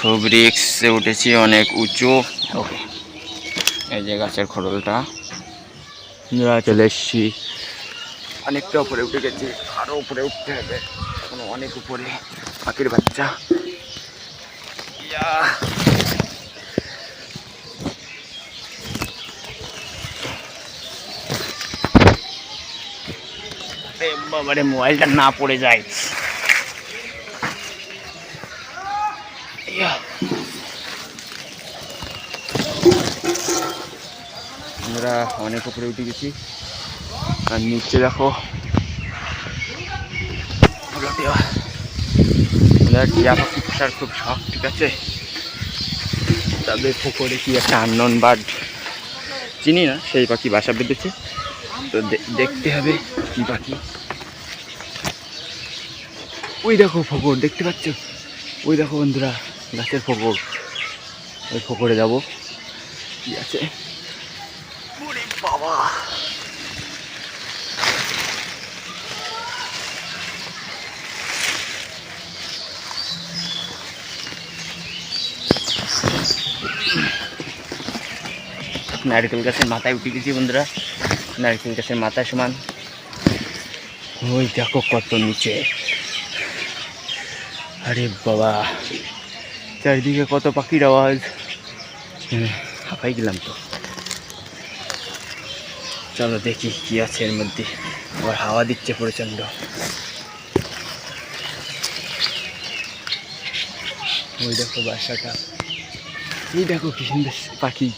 খুব রিক্সে উঠেছি, অনেক উঁচু। ওকে, এই যে গাছের খড়লটা। চলে এসছি। অনেকটা উপরে উঠে গেছি, আরও উপরে উঠতে হবে। এখনও অনেক উপরে পাখির বাচ্চা। বাবারে, মোবাইলটা না পড়ে যায়। আমরা অনেক উপরে উঠে গেছি। আর নিচে দেখো। টিয়া। পাখি খুব শখ, ঠিক আছে? তবে পুকুরে কি একটা আননন বার্ড চিনি না, সেই পাখি বাসা বেঁধেছে। তো দেখতে হবে কি পাখি। ওই দেখো ফকর দেখতে পাচ্ছ? ওই দেখো বন্ধুরা। গাছের ফকর। ওই ফকরে যাব। কি আছে? বাবা! নারকেল গাছের মাথায় উঠে গেছি বন্ধুরা। নারকেল গাছের মাথায় সমান। ওই দেখো কত নিচে। আরে বাবা! চারিদিকে কত পাখির আওয়াজ। হাঁপাই গেলাম তো। চলো দেখি কি আছে এর মধ্যে। আবার হাওয়া দিচ্ছে প্রচণ্ড। ওই দেখো বাসাটা। এই দেখো কি সুন্দর পাখি।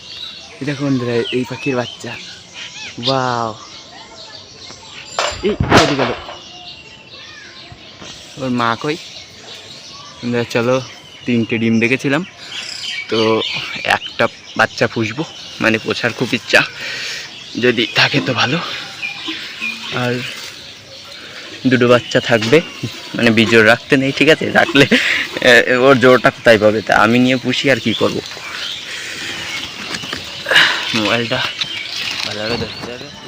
এই দেখো বন্ধুরা, এই পাখির বাচ্চা। বাও এই চলে গেল। ওর মা কই? চলো তিনটে ডিম দেখেছিলাম। তো একটা বাচ্চা পুষবো মানে পোষার খুব ইচ্ছা। যদি থাকে তো ভালো। আর দুটো বাচ্চা থাকবে মানে বিজোড় রাখতে নেই, ঠিক আছে? রাখলে ওর জোরটা কোথায় পাবে? তা আমি নিয়ে পুষি আর কি করব? মোবাইলটা ভালোভাবে ধরতে হবে।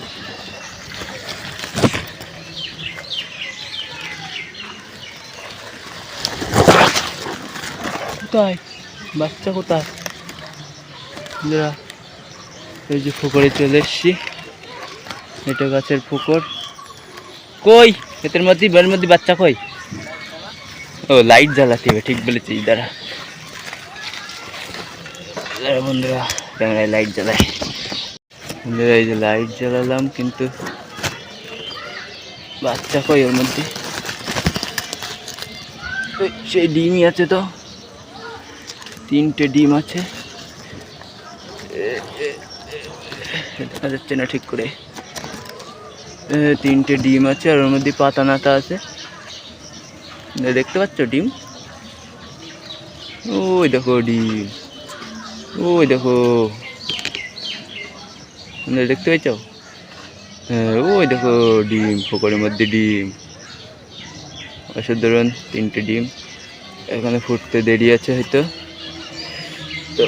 কোথায়? বাচ্চা কোথায়? বন্ধুরা, এই যে পুকুরে চলে এসছি। এটা গাছের পুকুর। কই? এদের মধ্যে বের মধ্যে বাচ্চা কই? ও লাইট জ্বালাতে হবে ঠিক বলেছিস দাঁড়া। বন্ধুরা ক্যামেরায় লাইট জ্বালাই। বন্ধুরা এই যে লাইট জ্বালালাম কিন্তু বাচ্চা কই ওর মধ্যে? সেই ডিমই আছে তো। তিনটে ডিম আছে। দেখা যাচ্ছে না ঠিক করে। তিনটে ডিম আছে আর ওর মধ্যে পাতা নাতা আছে। দেখতে পাচ্ছ ডিম? ওই দেখো ডিম। ওই দেখো। দেখতে পাচ্ছ হ্যাঁ ওই দেখো ডিম পুকুরের মধ্যে ডিম। অসাধারণ, তিনটে ডিম। এখানে ফুটতে দেরি আছে হয়তো। তো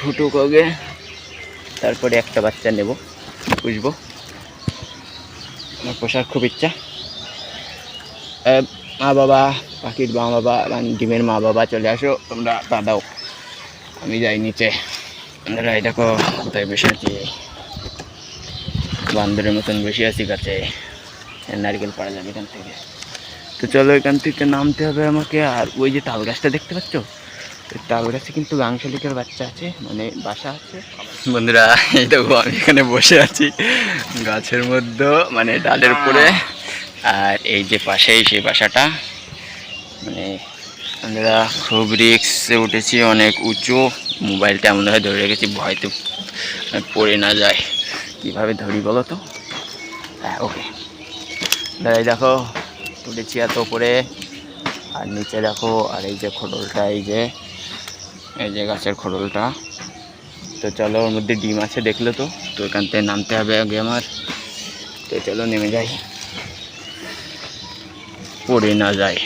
ফুটুক আগে তারপরে একটা বাচ্চা নেব, পুষবো। আমার পোষার খুব ইচ্ছা। মা বাবা, পাখির মা বাবা মানে ডিমের মা বাবা চলে আসো, তোমরা দাদাও আমি যাই নিচে। এই দেখো, কোথায় বসে আছি। বান্দরের মতন বসে আছি গাছে নারকেল পাড়া যাবে এখান থেকে। তো চলো এখান থেকে নামতে হবে আমাকে। আর ওই যে তাল গাছটা দেখতে পাচ্ছ? তাল গাছে কিন্তু গাংশালিকের বাচ্চা আছে মানে বাসা আছে। বন্ধুরা, এই দেখো, আমি এখানে বসে আছি গাছের মধ্যে মানে ডালের উপরে। আর এই যে পাশেই সেই বাসাটা মানে আমরা খুব রিক্সে উঠেছি, অনেক উঁচু। মোবাইলটা এমন হয় ধরে রেখেছি ভয়তে পড়ে না যায়। কীভাবে ধরি বলো তো? হ্যাঁ ওকে এই দেখো উঠেছি এত উপরে। আর নিচে দেখো, আর এই যে খোডলটা এই যে এই যে গাছের খোডলটা। তো চলো ওর মধ্যে ডিম আছে, দেখল তো। তো এখান থেকে নামতে হবে আগে আমার। তো চলো নেমে যাই। পড়ে না যায়।